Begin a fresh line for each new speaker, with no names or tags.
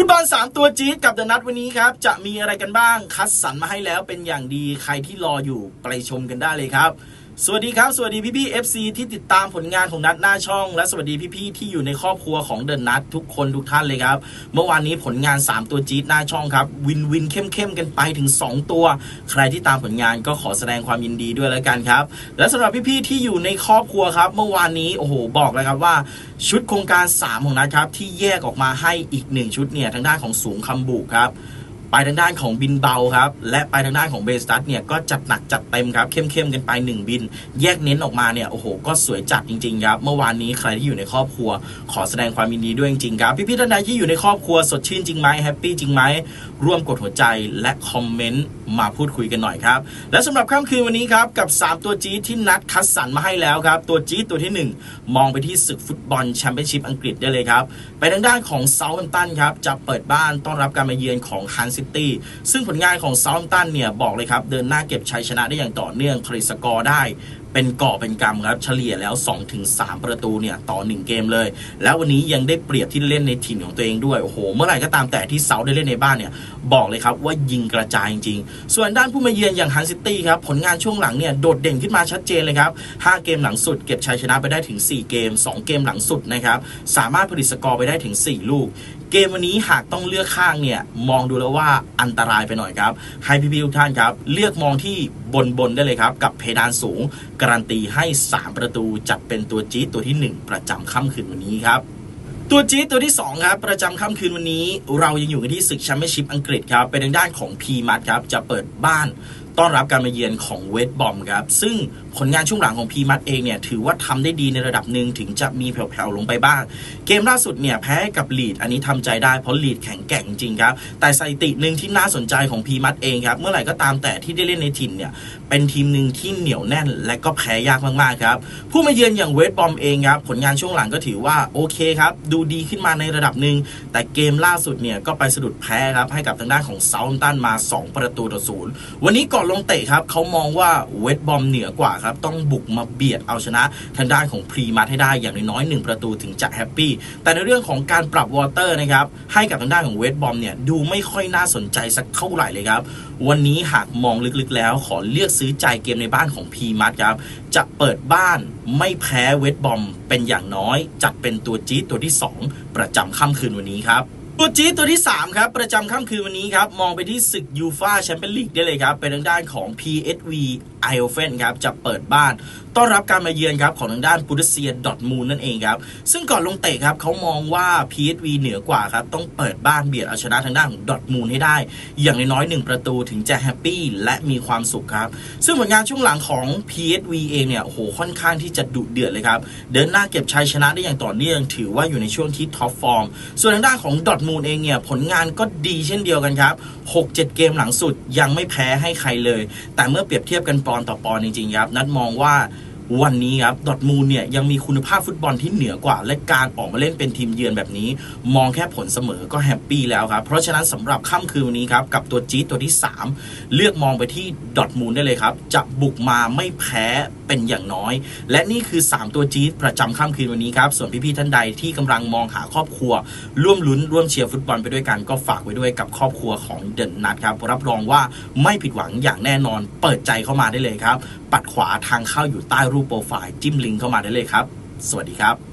ฟุตบอล 3 ตัวจี๊ดกับเดอะนัทวันนี้ครับ จะมีอะไรกันบ้างคัดสรรมาให้แล้วเป็นอย่างดีใครที่รออยู่ไปชมกันได้เลยครับ สวัสดีครับ สวัสดีพี่พี่ๆ FC ที่ติดตามผลงานของนัทหน้าช่อง และสวัสดีพี่พี่ที่อยู่ในครอบครัวของเดอะนัททุกคนทุกท่านเลยครับ เมื่อวานนี้ผลงาน 3 ตัวจี๊ดหน้าช่องครับ วินวินเข้มเข้มกันไปถึง 2 ตัว ใครที่ตามผลงานก็ขอแสดงความยินดีด้วยแล้วกันครับ และสำหรับพี่พี่ที่อยู่ในครอบครัวครับ เมื่อวานนี้โอ้โหบอกเลยครับว่า ชุดโครงการ 3 ของนัทครับที่แยกออกมาให้อีกหนึ่งชุดเนี่ยทางด้านของสูงคำบุกครับ ไปทางด้านของบินเบาครับ และไปทางด้านของเบสตัสเนี่ยก็จัดหนักจัดเต็มครับเข้มๆกันไป 1 บิน แยกเน้นออกมาเนี่ยโอ้โหก็สวยจัดจริงๆครับเมื่อวานนี้ใครที่อยู่ในครอบครัว ขอแสดงความยินดีด้วยจริงๆครับพี่ๆท่านใดที่อยู่ในครอบครัวสดชื่นจริงไหมแฮปปี้จริงไหมร่วมกดหัวใจและคอมเมนต์มาพูดคุยกันหน่อยครับและสำหรับค่ำคืนวันนี้ครับกับ 3 ตัวจี๊ดที่นัดคัดสรรมาให้แล้วครับตัวจี๊ดตัวทีหนึ่งมองไปที่ศึกฟุตบอลแชมเปี้ยนชิพอังกฤษได้เลยครับไปทางด้านของเซาท์แฮมป์ตันครับจะเปิดบ้านต้อนรับการมาเยือนของฮันซิตี้ซึ่งผลงานของเซาท์ตันเนี่ยบอกเลยครับ เดินหน้าเก็บชัยชนะได้อย่างต่อเนื่องคลิสกอร์ได้ เป็นก่อเป็นกำครับเฉลี่ยแล้ว 2-3 ประตูเนี่ยต่อ 1 เกมเลย แล้ววันนี้ยังได้เปรียบที่เล่นในถิ่นของตัวเองด้วยโอ้โหเมื่อไหร่ก็ตามแต่ที่เซาได้เล่นในบ้านเนี่ยบอกเลยครับว่ายิงกระจายจริงๆ ส่วนด้านผู้มาเยือนอย่างฮันซิตี้ครับผลงานช่วงหลังเนี่ยโดดเด่นขึ้นมาชัดเจนเลยครับ 5 เกมหลังสุดเก็บชัยชนะไปได้ถึง 4 เกม 2 เกมหลังสุดนะครับสามารถผลิตสกอร์ไปได้ถึง 4 ลูก เกมวันนี้หากต้องเลือกข้างเนี่ยมองดูแล้วว่าอันตรายไปหน่อยครับให้พี่ๆทุกท่านครับเลือกมองที่บนบนได้เลยครับ กับเพดานสูง การันตีให้ 3 ประตูจัดเป็นตัวจี๊ดตัวที่ 1 ประจำค่ำคืนวันนี้ครับตัวจี๊ดตัวที่ 2 ครับ ประจำค่ำคืนวันนี้ เรายังอยู่กันที่ศึกแชมเปี้ยนชิพอังกฤษครับ เป็นทางด้านของพีมัทครับ จะเปิดบ้าน ต้อนรับการมาเยือนของเวสบอมครับ ซึ่งผลงานช่วงหลังของพีมัดเองเนี่ย ถือว่าทำได้ดีในระดับหนึ่งถึงจะมีแผ่วๆลงไปบ้าง เกมล่าสุดเนี่ย แพ้กับลีด อันนี้ทำใจได้เพราะลีดแข็งแกร่งจริงครับ แต่สถิติหนึ่งที่น่าสนใจของพีมัดเองครับ เมื่อไหร่ก็ตามแต่ที่ได้เล่นในถิ่นเนี่ย เป็นทีมหนึ่งที่เหนียวแน่น และก็แพ้ยากมากๆครับผู้มาเยือนอย่างเวสบอมเองครับผลงานช่วงหลังก็ถือว่าโอเคครับดูดีขึ้นมาในระดับหนึ่งแต่เกมล่าสุดเนี่ยก็ไปสะดุดแพ้ครับให้กับทางด้านของเซาท์ตันมา 2 ประตูต่อศูนย์วันนี้ก่อนลงเตะครับเขามองว่าเวสบอมเหนือกว่าครับต้องบุกมาเบียดเอาชนะทางด้านของพรีมัดให้ได้อย่างน้อยหนึ่งประตูถึงจะแฮปปี้แต่ในเรื่องของการปรับวอเตอร์นะครับให้กับทางด้านของเวสบอมเนี่ยดูไม่ค่อยน่าสนใจสักเท่าไหร่เลยครับ วันนี้หากมองลึกๆแล้วขอเลือกซื้อใจเกมในบ้านของพีมัดครับจะเปิดบ้านไม่แพ้เวสบอมเป็นอย่างน้อย จัดเป็นตัวจี๊ดตัวที่ 2 ประจำค่ำคืนวันนี้ครับ ตัวจี๊ดตัวที่ 3 ครับ ประจำค่ำคืนวันนี้ครับ มองไปที่ศึกยูฟาแชมเปี้ยนลีกได้เลยครับ เป็นทางด้านของ PSV i o f e n ครับ จะเปิดบ้าน ต้อนรับการมาเยือนครับ ของทางด้านปูดเซียดอทมูลนั่นเองครับ ซึ่งก่อนลงเตะครับเขามองว่า PSV เหนือกว่าครับ ต้องเปิดบ้านเบียดเอาชนะทางด้านของดอทมูลให้ได้ อย่างน้อยหนึ่งประตูถึงจะแฮปปี้และมีความสุขครับ ซึ่งผลงานช่วงหลังของ PSV เองเนี่ยโอ้โหค่อนข้างที่จะดุเดือดเลยครับเดินหน้าเก็บชัยชนะได้อย่างต่อเนื่องถือว่าอยู่ในช่วงที่ท็อปฟอร์มส่วนทางด้านของดอทมูลเองเนี่ยผลงานก็ดีเช่นเดียวกันครับ 6-7 เกมหลังสุดยังไม่แพ้ให้ใครเลย แต่เมื่อเปรียบเทียบกันปอนต่อปอนจริงๆครับ นัดมองว่า วันนี้ครับดอทมูลเนี่ยยังมีคุณภาพฟุตบอลที่เหนือกว่า และการออกมาเล่นเป็นทีมเยือนแบบนี้ มองแค่ผลเสมอก็แฮปปี้แล้วครับ เพราะฉะนั้นสำหรับค่ำคืนวันนี้ครับ กับตัวจี๊ดตัวที่ 3 เลือกมองไปที่ดอทมูลได้เลยครับ จะบุกมาไม่แพ้เป็นอย่างน้อย และนี่คือ 3 ตัวจี๊ดประจำค่ำคืนวันนี้ครับ ส่วนพี่ๆท่านใดที่กำลังมองหาครอบครัว ร่วมลุ้นร่วมเชียร์ฟุตบอลไปด้วยกันก็ฝากไว้ด้วยกับครอบครัวของเดนนัทครับรับรองว่าไม่ผิดหวังอย่างแน่นอน เปิดใจเข้ามาได้เลยครับ ปัดขวาทางเข้าอยู่ใต้รูปโปรไฟล์จิ้มลิงก์เข้ามาได้เลยครับ สวัสดีครับ